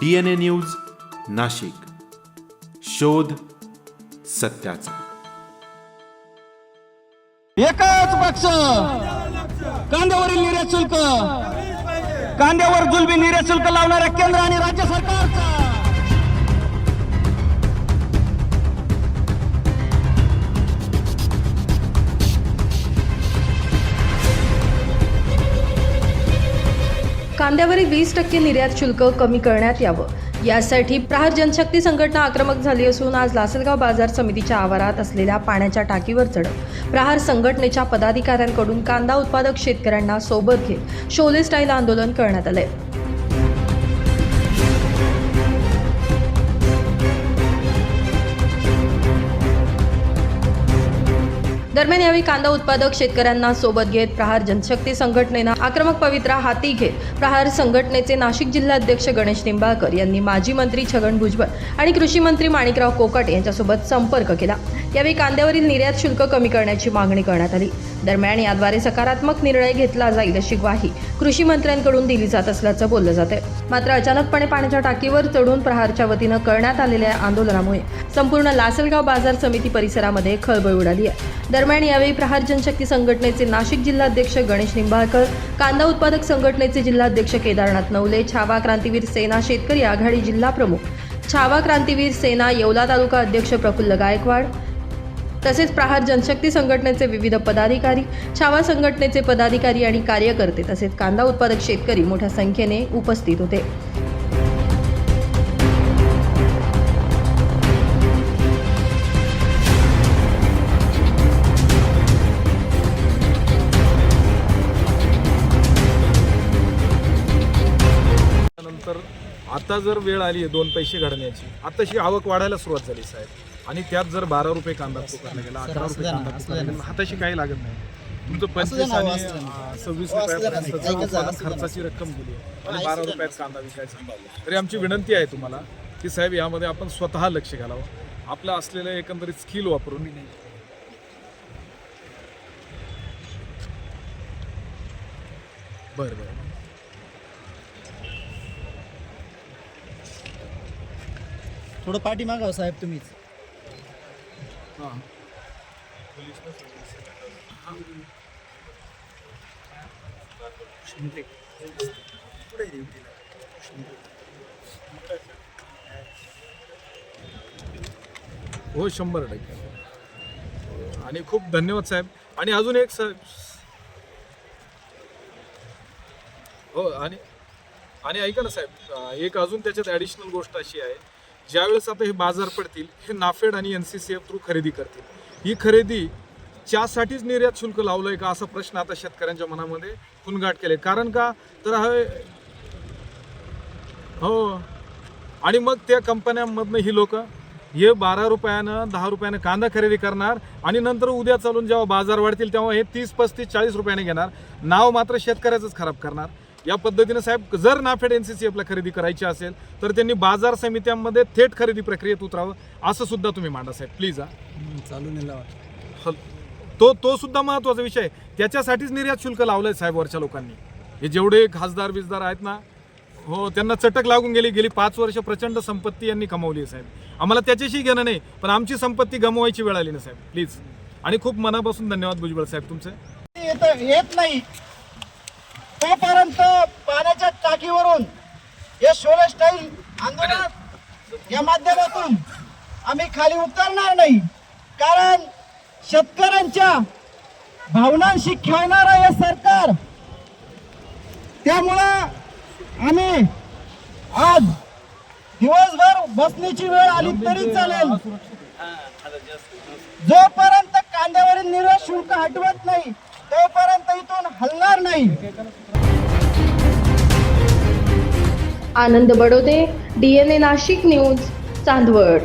D N A news Nashik. शोध सत्याचा. एकच पक्ष. कांद्यावरील निर्यात शुल्क. कांद्यावर जुलबी निर्यात शुल्क लावणाऱ्या केंद्र आणि राज्य सरकारचा. कांद्यावरील वीस टक्के निर्यात शुल्क कमी करण्यात यावं. यासाठी प्रहार जनशक्ती संघटना आक्रमक झाली असून आज लासलगाव बाजार समितीच्या आवारात असलेल्या पाण्याच्या टाकीवर चढ. प्रहार संघटनेच्या पदाधिकाऱ्यांकडून कांदा उत्पादक शेतकऱ्यांना सोबत घेत शोले स्टाईल आंदोलन करण्यात आलं आहे दरम्यान यावेळी कांदा उत्पादक शेतकऱ्यांना सोबत घेत प्रहार जनशक्ती संघटनेनं आक्रमक पवित्रा हाती घेत प्रहार संघटनेचे नाशिक जिल्हाध्यक्ष गणेश निंबाळकर यांनी माजी मंत्री छगन भुजबळ आणि कृषी मंत्री माणिकराव कोकाटे यांच्यासोबत संपर्क केला. यावेळी कांद्यावरील निर्यात शुल्क कमी करण्याची मागणी करण्यात आली. दरम्यान याद्वारे सकारात्मक निर्णय घेतला जाईल अशी ग्वाही कृषी मंत्र्यांकडून दिली जात असल्याचं बोललं जाते मात्र अचानकपणे पाण्याच्या टाकीवर चढून प्रहारच्या वतीनं करण्यात आलेल्या आंदोलनामुळे संपूर्ण लासलगाव बाजार समिती परिसरामध्ये खळबळ उडाली आहे. दरम्यान यावेळी प्रहार जनशक्ती संघटनेचे नाशिक जिल्हाध्यक्ष गणेश निंबाळकर कांदा उत्पादक संघटनेचे जिल्हाध्यक्ष केदारनाथ नवले छावा क्रांतीवीर सेना शेतकरी आघाडी जिल्हा प्रमुख छावा क्रांतीवीर सेना येवला तालुका अध्यक्ष प्रफुल्ल गायकवाड तसेच प्रहार जनशक्ती संघटनेचे विविध पदाधिकारी छावा संघटनेचे पदाधिकारी आणि कार्यकर्ते तसेच कांदा उत्पादक शेतकरी मोठ्या संख्येने उपस्थित होते. आता जर वेळ आली आहे दोन पैसे घडण्याची आताशी आवक वाढायला सुरुवात झाली साहेब. आणि त्यात जर बारा रुपये कांदा पुकारला गेला अकरा रुपये कांदा पुकारला गेला हाताशी काही लागत नाही. तुमचं पंचवीस आणि सव्वीस रुपयापर्यंत खर्चाची रक्कम गेली आणि बारा रुपयात कांदा विकायचा तरी आमची विनंती आहे तुम्हाला की साहेब यामध्ये आपण स्वतः लक्ष घालावं. आपलं असलेलं एकंदरीत स्किल वापरून. बरं बरं. थोडं पाठी मागावं हो साहेब तुम्हीच. हां. हो शंभर टक्के. आणि खूप धन्यवाद साहेब. आणि अजून एक साहेब हो आणि आणि ऐका ना साहेब एक अजून त्याच्यात ॲडिशनल गोष्ट अशी आहे. ज्यावेळेस आता हे बाजार पडतील हे नाफेड आणि N C C F through खरेदी करतील. ही खरेदी च्यासाठीच निर्यात शुल्क लावलंय का असा प्रश्न आता शेतकऱ्यांच्या मनामध्ये खुनगाट केले कारण का? तर हा हो. आणि मग त्या कंपन्यांमधनं ही लोक हे बारा रुपयानं दहा रुपयानं कांदा खरेदी करणार आणि नंतर उद्या चालून जेव्हा बाजार वाढतील तेव्हा हे तीस पस्तीस चाळीस रुपयाने घेणार. नाव मात्र शेतकऱ्याचंच खराब करणार. या पद्धतीनं साहेब जर नाफेड एन सी सी एफला खरेदी करायची असेल तर त्यांनी बाजार समित्यांमध्ये थेट खरेदी प्रक्रियेत उतरावं असं सुद्धा तुम्ही मांडा साहेब प्लीज हा. चालू नाही हल- तो तो सुद्धा महत्त्वाचा विषय आहे. त्याच्यासाठीच निर्यात शुल्क लावलंय साहेब वरच्या लोकांनी. हे जेवढे खासदार बिजदार आहेत ना हो त्यांना चटक लागून गेली गेली पाच वर्ष प्रचंड संपत्ती यांनी कमावली आहे साहेब. आम्हाला त्याच्याशी घेणं नाही पण आमची संपत्ती गमवायची वेळ आली ना साहेब प्लीज आणि खूप मनापासून धन्यवाद भुजबळ साहेब तुमचे. येत येत नाही. तोपर्यंत पाण्याच्या टाकीवरून हे शोले स्टाईल आंदोलन या माध्यमातून आम्ही खाली उतरणार नाही. कारण शेतकऱ्यांच्या भावनांशी खेळणार हे सरकार त्यामुळं आम्ही आज दिवसभर बसण्याची वेळ आली तरी चालेल. जोपर्यंत कांद्यावरील निर्यात शुल्क हटवत नाही तोपर्यंत इथून हलणार नाही. Anand Badode D N A Nashik news Chandwad.